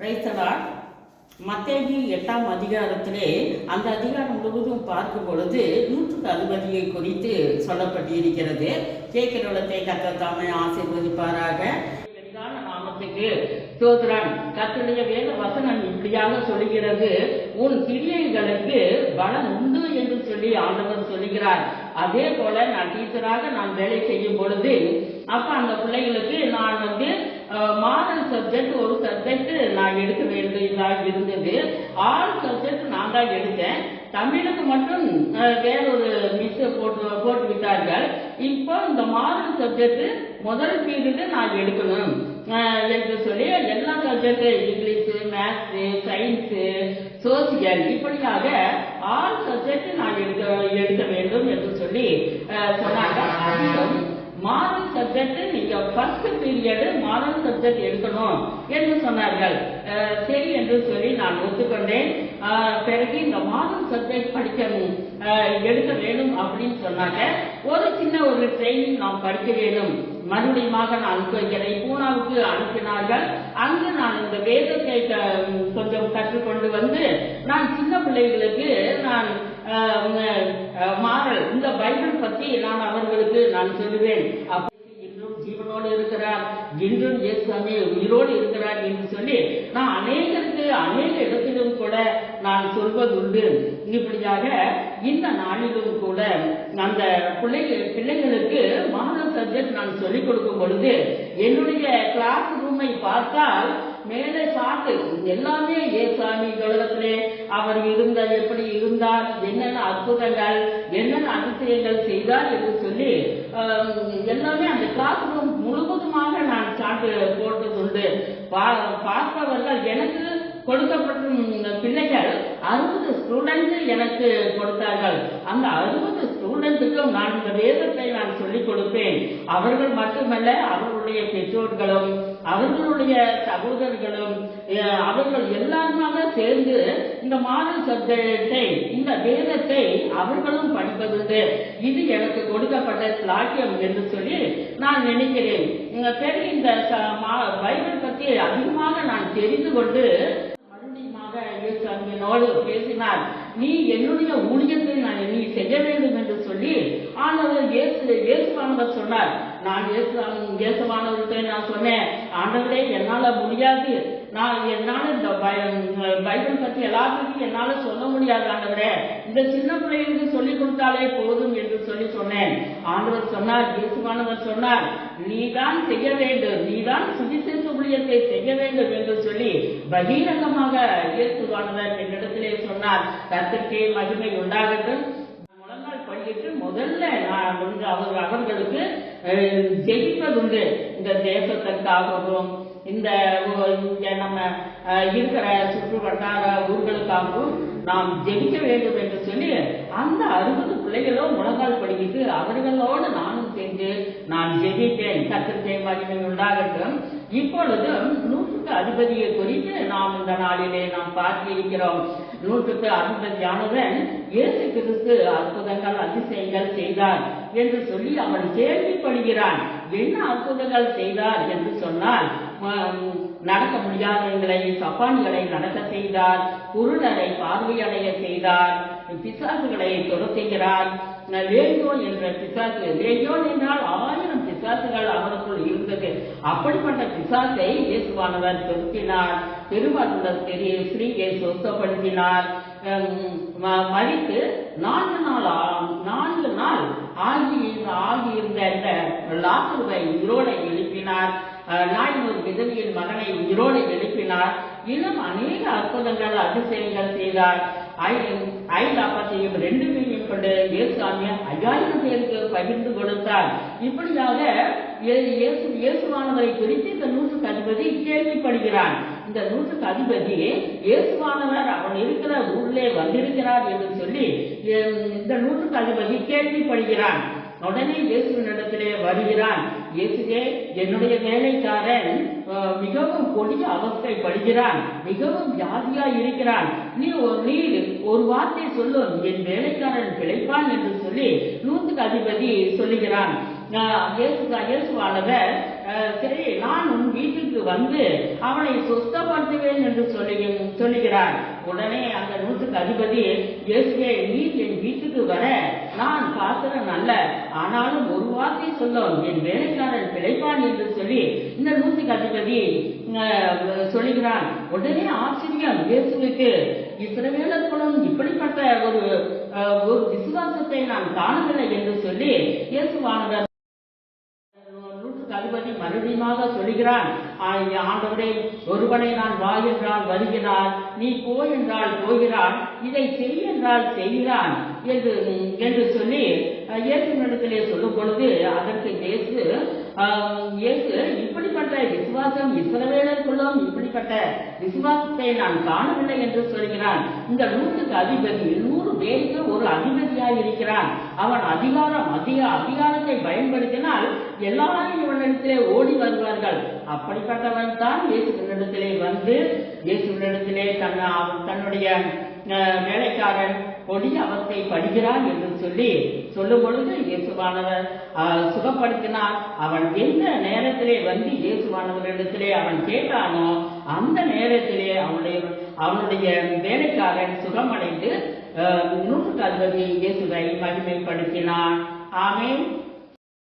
பிரைத்தலால் மத்தேயு எட்டாம் அதிகாரத்திலே அந்த அதிகாரம் முழுவதும் பார்க்கும் பொழுது நூற்றுக்கு அதிபதியை குறித்து சொல்லப்பட்டிருக்கிறது. கேட்கிறவளத்தை கத்த தாமே ஆசீர்வதிப்பாராக. நாமத்துக்கு சோதரன் கர்த்தருடைய வேத வசனம் இப்படியாக சொல்லுகிறது. உன் கிரியைகளுக்கு பலம் உண்டு என்று சொல்லி ஆண்டவர் சொல்லுகிறார். அதே போல நான் டீச்சராக நான் வேலை செய்யும் பொழுது அப்ப அந்த பிள்ளைகளுக்கு நான் வந்து மாடல் சப்ஜெக்ட் ஒரு சப்ஜெக்ட் நான் எடுக்க வேண்டியதாக இருந்தது. ஆறு சப்ஜெக்ட் நான் தான் எடுத்தேன். தமிழுக்கு மட்டும் வேறொரு மிஸ் போட்டு போட்டு விட்டார்கள். இப்போ இந்த மாடல் சப்ஜெக்ட் முதல் பீரியடு நான் எடுக்கணும். என்று சொல்லி எல்லா subject English maths science social இப்படியாக ஆறு சப்ஜெக்ட் நான் எடுக்க எடுக்க வேண்டும் என்று சொல்லி சொன்னாங்க அதிகம் மாடல் சப்ஜெக்ட் நீங்க ஃபர்ஸ்ட் பீரியடு மாடல் சப்ஜெக்ட் எடுக்கணும் என்று சொன்னார்கள். சரி என்று சொல்லி நான் ஒத்துக்கொண்டேன். பிறகு இந்த மாடல் சப்ஜெக்ட் படிக்க எடுக்க வேண்டும் அப்படின்னு சொன்னாங்க. ஒரு சின்ன ஒரு ட்ரைனிங் நாம் படிக்க வேண்டும். மறுபடியுமாக நான் என்னை பூனாவுக்கு அனுப்பினார்கள். அங்கு நான் இந்த வேதத்தை க- கொஞ்சம் கற்றுக்கொண்டு வந்து நான் சின்ன பிள்ளைகளுக்கு நான் மாறல். இந்த பைபிள் பத்தி நான் அவர்களுக்கு நான் சொல்லுவேன். இன்றும் ஜீவனோடு இருக்கிறார். இன்றும் இயேசுவாமி உயிரோடு இருக்கிறார் என்று சொல்லி நான் அநேகருக்கு அநேக இடத்திலும் கூட நான் சொல்வதுண்டு. இப்படியாக இந்த நாளிலும் கூட அந்த பிள்ளைகள் பிள்ளைகளுக்கு மாடல் சப்ஜெக்ட் நான் சொல்லிக் கொடுக்கும் பொழுது என்னுடைய கிளாஸ் ரூமை பார்த்தால் மேலே சாட்டு எல்லாமே ஏசாமி கழகத்திலே அவர் இருந்த இருந்தார் என்னென்ன அற்புதங்கள் என்னென்ன அதிசயங்கள் செய்தார் என்று சொல்லி எல்லாமே அந்த கிளாஸ் ரூம் முழுவதுமாக நான் சாட்டு போட்டதுண்டு பா- பார்த்தவர்கள் எனக்கு கொடுக்கப்பட்ட பிள்ளைகள் அறுபது ஸ்டூடெண்ட் எனக்கு கொடுத்தார்கள். அந்த அறுபது ஸ்டூடெண்ட்டுக்கும் நான் இந்த வேதத்தை நான் சொல்லிக் கொடுப்பேன். அவர்கள் மட்டுமல்ல அவர்களுடைய பெற்றோர்களும் அவர்களுடைய சகோதரர்களும் அவர்கள் எல்லாருமாக சேர்ந்து இந்த மாத சப்தத்தை இந்த வேதத்தை அவர்களும் படிப்பதுண்டு. இது எனக்கு கொடுக்கப்பட்ட ஸ்லாக்கியம் என்று சொல்லி நான் நினைக்கிறேன். சரி இந்த மா- பைபிள் பற்றி அதிகமாக நான் தெரிந்து கொண்டு என்னோடு பேசினார். நீ என்னுடைய ஊழியத்தை நான் நீ செய்ய வேண்டும் என்று சொல்லி ஆண்டவர் இயேசு இயேசுவானவர் சொன்னார். நான் இயேசு இயேசுவானவர்கிட்ட நான் சொன்னேன். ஆண்டவரே என்னால முடியாது. நான் என்னால இந்த பைபிள் பற்றி எல்லாத்துக்கும் என்னால சொல்ல முடியாது ஆண்டவரே. இந்த சின்ன பிள்ளைகளுக்கு சொல்லிக் கொடுத்தாலே போதும் என்று சொல்லி சொன்னேன். ஆண்டவர் சொன்னார் இயேசுவானவர் சொன்னார் நீதான் செய்ய வேண்டும் நீதான் சுவிசேஷ ஊழியத்தை செய்ய வேண்டும் என்று சொல்லி பகிரங்கமாக இயேசுவானவர் என்னிடத்திலே சொன்னார். கத்திற்கே மகிமை உண்டாகட்டும். முழங்கால் படியிட்டு முதல்ல நான் அவர் அவர்களுக்கு ஜெயிப்பதுண்டு இந்த தேசத்திற்காகவும் இந்த நம்ம அஹ், இருக்கிற சுற்று வட்டார ஊர்களுக்காகவும் நாம் ஜெபிக்க வேண்டும் என்று சொல்லி அந்த அறுபது பிள்ளைகளோ முழங்கால் படிக்கிட்டு அவர்களோடு நான் நான் ஜெபித்தேன் சத்திரத்தை மகிமை உண்டாகட்டும். இப்பொழுது நூற்றுக்கு அதிபதியை குறித்து நாம் இந்த நாளிலே நாம் பார்த்திருக்கிறோம். நூற்றுக்கு அதிபதியானவன் இயேசு கிறிஸ்து அற்புதங்கள் அதிசயங்கள் செய்தார் என்று சொல்லி அவன் கேள்விப்படுகிறான். என்ன அற்புதங்கள் செய்தார் என்று சொன்னால் நடக்க முடியாதவங்களை சப்பான்களை நடக்க செய்தார் குருடரை பார்வையடைய செய்தார். பிசாசுகளை துரத்துகிறார் லேயோன் என்ற பிசாசு லேயோன் என்றால் ஆயிரம் பிசாசுகள் அவருக்குள் இருந்தது. அப்படிப்பட்ட பிசாசை இயேசுவானவர் திருத்தினார் திருமண பெரிய ஸ்ரீயை சொத்தப்படுத்தினார். ம- மறித்து நான்கு நாள் ஆ- நான்கு நாள் ஆகி ஆகியிருந்த இந்த லாசுவை உயிரோடை எழுப்பினார். நாயனூர் விதவியின் மகனை உயிரோடு எழுப்பினார். இன்னும் அநேக அற்புதங்கள் அதிசயங்கள் செய்தார். ஐ- ஐந்து அப்பத்தையும் ரெண்டு மீனையும் கொண்டு இயேசுவாமிய ஐயாயிரம் பேருக்கு பகிர்ந்து கொடுத்தார். இப்படியாக இயேசு இயேசுவானவரை குறித்து இந்த நூற்றுக்கு அதிபதி கேள்விப்படுகிறான். இந்த நூற்றுக்கு அதிபதி இயேசுவானவர் அவன் இருக்கிற ஊரிலே வந்திருக்கிறார் என்று சொல்லி இந்த நூற்றுக்கு அதிபதி கேள்விப்படுகிறான். உடனே இயேசுவினிடத்திலே வருகிறான். இயேசுவே என்னுடைய வேலைக்காரன் மிகவும் கொடிய அவஸ்தைப்படுகிறான் மிகவும் வியாதியா இருக்கிறான். நீ ஒரு- நீ ஒரு வார்த்தை சொல்லு என் வேலைக்காரன் பிழைப்பான் என்று சொல்லி நூற்றுக்கு அதிபதி சொல்லுகிறான். அஹ், இயேசுவானவர் சரி நான் உன் வீட்டுக்கு வந்து அவனை சுத்தப்படுத்துவேன் என்று சொல்லி சொல்லுகிறார் உடனே அந்த நூற்றுக்கு அதிபதி இயேசுவே நீர் என் வீட்டுக்கு வர. நான் பாத்திரம் அல்ல. ஆனாலும் ஒரு வார்த்தை சொல்லும் என் வேலைக்காரன் பிழைப்பான் என்று சொல்லி இந்த நூற்றுக்கு அதிபதி அஹ், சொல்லுகிறான் உடனே ஆச்சரியம் இயேசுவுக்கு. இஸ்ரவேலர்களும் இப்படிப்பட்ட ஒரு ஒரு விசுவாசத்தை நான் காணவில்லை என்று சொல்லி இயேசுவானவர் நூற்றுக்கு மறுபடியுமாக சொல்கிறான் ஆண்டவரே ஒருவனை நான் வா என்றால் வருகிறான் நீ போ என்றால் போகிறான் இதை செய் என்றால் செய்கிறான் என்று என்று சொல்லி இயேசு நடத்திலே சொல்லும் பொழுது அதற்கு இயேசு இயேசு இப்படிப்பட்ட விசுவாசம் இஸ்ரவேலருக்குள்ளும் இப்படிப்பட்ட விசுவாசத்தை நான் காணவில்லை என்று சொல்கிறான். இந்த நூற்றுக்கு அதிபதி நூறு பேருக்கு ஒரு அதிபதியாய் இருக்கிறான். அவன் அதிகாரம் அதிக அதிகாரத்தை பயன்படுத்தினால் எல்லாரும் இவனிடத்திலே ஓடி வருவார்கள். அப்படிப்பட்டவன் தான் இயேசுவினிடத்திலே வந்து இயேசுவினிடத்திலே தன் அவன் தன்னுடைய அஹ், வேலைக்காரன் கொடிய அவத்தை படுகிறான் என்று சொல்லி சொல்லும் பொழுது இயேசுவானவர் சுகப்படுத்தினார். அவன் எந்த நேரத்திலே வந்து இயேசுவானவரிடத்திலே அவன் கேட்டானோ அந்த நேரத்திலே அவனுடைய அவனுடைய வேலைக்காரன் சுகமடைந்து அஹ், நூற்றுக்கு அதிபதி இயேசுவை மகிமைப்படுத்தினான். ஆமேன்.